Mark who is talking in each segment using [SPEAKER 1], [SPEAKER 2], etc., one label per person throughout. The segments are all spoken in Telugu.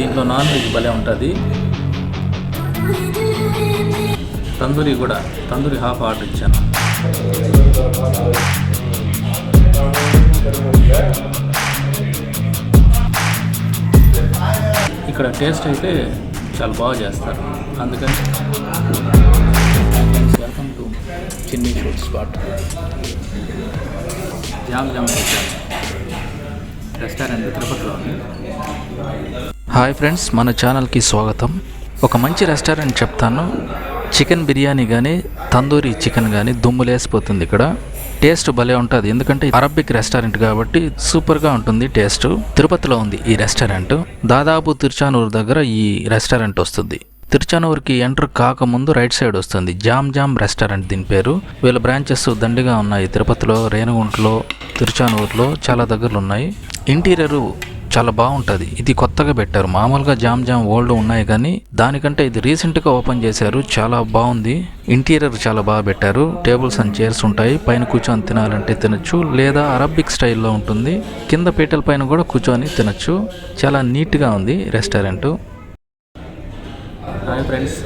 [SPEAKER 1] దీంట్లో నాన్ వెజ్ భలే ఉంటుంది. తందూరి కూడా తందూరి హాఫ్ ఆర్డర్ ఇచ్చాను. ఇక్కడ టేస్ట్ అయితే చాలా బాగా చేస్తారు. అందుకని welcome to Chinni food spot jam jam restaurant తిరుపతిలో ఉంది. హాయ్ ఫ్రెండ్స్ మన ఛానల్కి స్వాగతం. ఒక మంచి రెస్టారెంట్ చెప్తాను. చికెన్ బిర్యానీ కానీ తందూరి చికెన్ కానీ దుమ్ములేసిపోతుంది ఇక్కడ. టేస్ట్ భలే ఉంటుంది. ఎందుకంటే అరబిక్ రెస్టారెంట్ కాబట్టి సూపర్గా ఉంటుంది టేస్ట్. తిరుపతిలో ఉంది ఈ రెస్టారెంట్. దాదాపు తిరుచానూరు దగ్గర ఈ రెస్టారెంట్ వస్తుంది. తిరుచానూరుకి ఎంటర్ కాకముందు రైట్ సైడ్ వస్తుంది. జామ్ జామ్ రెస్టారెంట్ దీని పేరు. వీళ్ళ బ్రాంచెస్ దండిగా ఉన్నాయి. తిరుపతిలో రేణుగుంటలో తిరుచానూరులో చాలా దగ్గరలు ఉన్నాయి. ఇంటీరియరు చాలా బాగుంటుంది. ఇది కొత్తగా పెట్టారు. మామూలుగా జామ్ జామ్ ఓల్డ్ ఉన్నాయి కానీ దానికంటే ఇది రీసెంట్గా ఓపెన్ చేశారు. చాలా బాగుంది. ఇంటీరియర్ చాలా బాగా పెట్టారు. టేబుల్స్ అండ్ చైర్స్ ఉంటాయి. పైన కూర్చొని తినాలంటే తినొచ్చు. లేదా అరబిక్ స్టైల్లో ఉంటుంది. కింద పీటల పైన కూడా కూర్చొని తినొచ్చు. చాలా నీట్గా ఉంది restaurant. Hi friends.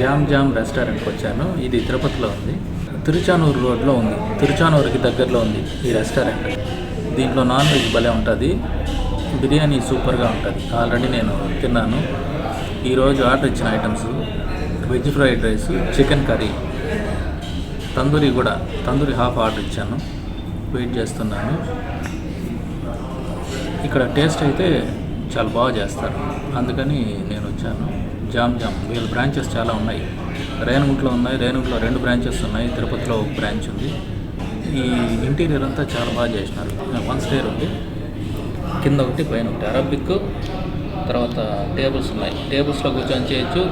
[SPEAKER 1] Jam Jam రెస్టారెంట్కి వచ్చాను. ఇది తిరుపతిలో ఉంది. తిరుచానూరు రోడ్లో ఉంది. తిరుచానూరుకి దగ్గరలో ఉంది ఈ రెస్టారెంట్. దీంట్లో నాన్ వెజ్ భలే ఉంటుంది. బిర్యానీ సూపర్గా ఉంటుంది. ఆల్రెడీ నేను తిన్నాను. ఈరోజు ఆర్డర్ ఇచ్చిన items veg fried rice chicken curry tandoori కూడా తందూరి హాఫ్ ఆర్డర్ ఇచ్చాను. వెయిట్ చేస్తున్నాను. ఇక్కడ టేస్ట్ అయితే చాలా బాగా చేస్తారు. అందుకని నేను వచ్చాను. Jam jam. వీళ్ళ బ్రాంచెస్ చాలా ఉన్నాయి. రేణుగుంట్లో ఉన్నాయి. రేణుగుంట్లో రెండు బ్రాంచెస్ ఉన్నాయి. తిరుపతిలో ఒక బ్రాంచ్ ఉంది. ఈ ఇంటీరియర్ అంతా చాలా బాగా చేసినారు. వన్ స్టేర్ ఉంది. కింద ఒకటి పైన ఒకటి. అరబిక్ తర్వాత టేబుల్స్ ఉన్నాయి. టేబుల్స్లో కూర్చొని చేయొచ్చు.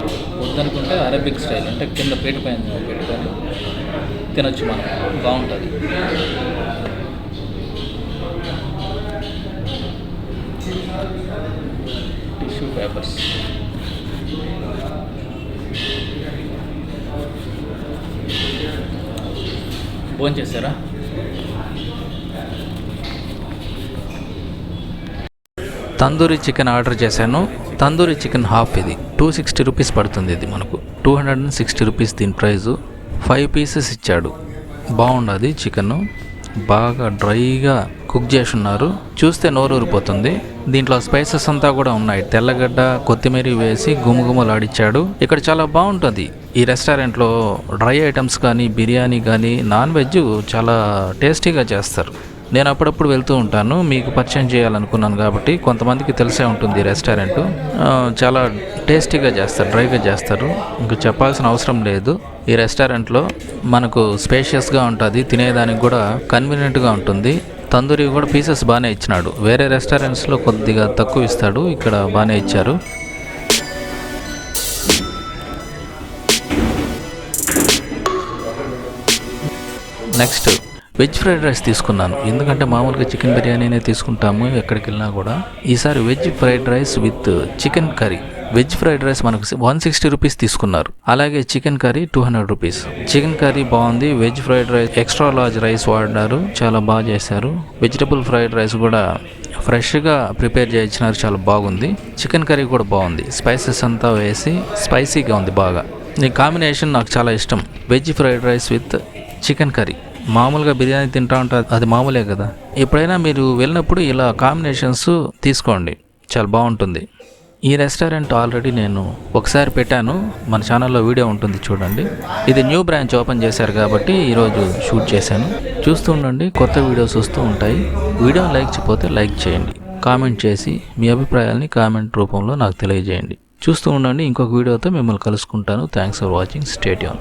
[SPEAKER 1] వద్దనుకుంటే అరబిక్ స్టైల్. అంటే కింద పేట పైన పెట్టుకొని తినొచ్చు మనం. బాగుంటుంది. Tissue papers. భోజనం చేశారా తందూరి చికెన్ ఆర్డర్ చేశాను. తందూరి చికెన్ హాఫ్ ఇది. టూ సిక్స్టీ రూపీస్ పడుతుంది ఇది మనకు. Two hundred and sixty rupees దీని ప్రైజు. ఫైవ్ పీసెస్ ఇచ్చాడు. బాగుండదు చికెన్. బాగా డ్రైగా కుక్ చేసి ఉన్నారు చూస్తే నోరూరిపోతుంది. దీంట్లో స్పైసెస్ అంతా కూడా ఉన్నాయి. తెల్లగడ్డ కొత్తిమీర వేసి గుమగుమలాడిచ్చాడు. ఇక్కడ చాలా బాగుంటుంది. ఈ రెస్టారెంట్లో డ్రై ఐటమ్స్ కానీ బిర్యానీ కానీ నాన్ వెజ్ చాలా టేస్టీగా చేస్తారు. నేను అప్పుడప్పుడు వెళ్తూ ఉంటాను. మీకు పరిచయం చేయాలనుకున్నాను కాబట్టి కొంతమందికి తెలిసే ఉంటుంది ఈ రెస్టారెంట్. చాలా టేస్టీగా చేస్తారు డ్రైగా చేస్తారు. ఇంకా చెప్పాల్సిన అవసరం లేదు. ఈ రెస్టారెంట్లో మనకు స్పేషియస్గా ఉంటుంది తినేదానికి కూడా కన్వీనియంట్గా ఉంటుంది. తందూరి కూడా పీసెస్ బాగానే ఇచ్చినాడు. వేరే రెస్టారెంట్స్లో కొద్దిగా తక్కువ ఇస్తాడు ఇక్కడ బాగానే ఇచ్చారు. నెక్స్ట్ వెజ్ ఫ్రైడ్ రైస్ తీసుకున్నాను. ఎందుకంటే మామూలుగా చికెన్ బిర్యానీనే తీసుకుంటాము ఎక్కడికి వెళ్ళినా కూడా. ఈసారి veg fried rice with chicken curry. Veg fried rice మనకు వన్ సిక్స్టీ రూపీస్ తీసుకున్నారు. అలాగే chicken curry two hundred rupees. Chicken curry బాగుంది. Veg fried rice extra large rice వాడినారు చాలా బాగా చేశారు. వెజిటబుల్ ఫ్రైడ్ రైస్ కూడా ఫ్రెష్గా ప్రిపేర్ చేయించినారు. చాలా బాగుంది. చికెన్ కర్రీ కూడా బాగుంది. స్పైసెస్ అంతా వేసి స్పైసీగా ఉంది బాగా. ఈ కాంబినేషన్ నాకు చాలా ఇష్టం. Veg fried rice with chicken curry. మామూలుగా బిర్యానీ తింటా ఉంటారు అది మామూలే కదా. ఎప్పుడైనా మీరు వెళ్ళినప్పుడు ఇలా కాంబినేషన్స్ తీసుకోండి. చాలా బాగుంటుంది. ఈ రెస్టారెంట్ ఆల్రెడీ నేను ఒకసారి పెట్టాను. మన ఛానల్లో వీడియో ఉంటుంది చూడండి. ఇది న్యూ బ్రాంచ్ ఓపెన్ చేశారు కాబట్టి ఈరోజు షూట్ చేశాను. చూస్తూ ఉండండి కొత్త వీడియోస్ వస్తూ ఉంటాయి. వీడియో లైక్ చేయకపోతే లైక్ చేయండి. కామెంట్ చేసి మీ అభిప్రాయాల్ని కామెంట్ రూపంలో నాకు తెలియజేయండి. చూస్తూ ఉండండి ఇంకొక వీడియోతో మిమ్మల్ని కలుసుకుంటాను. Thanks for watching stay on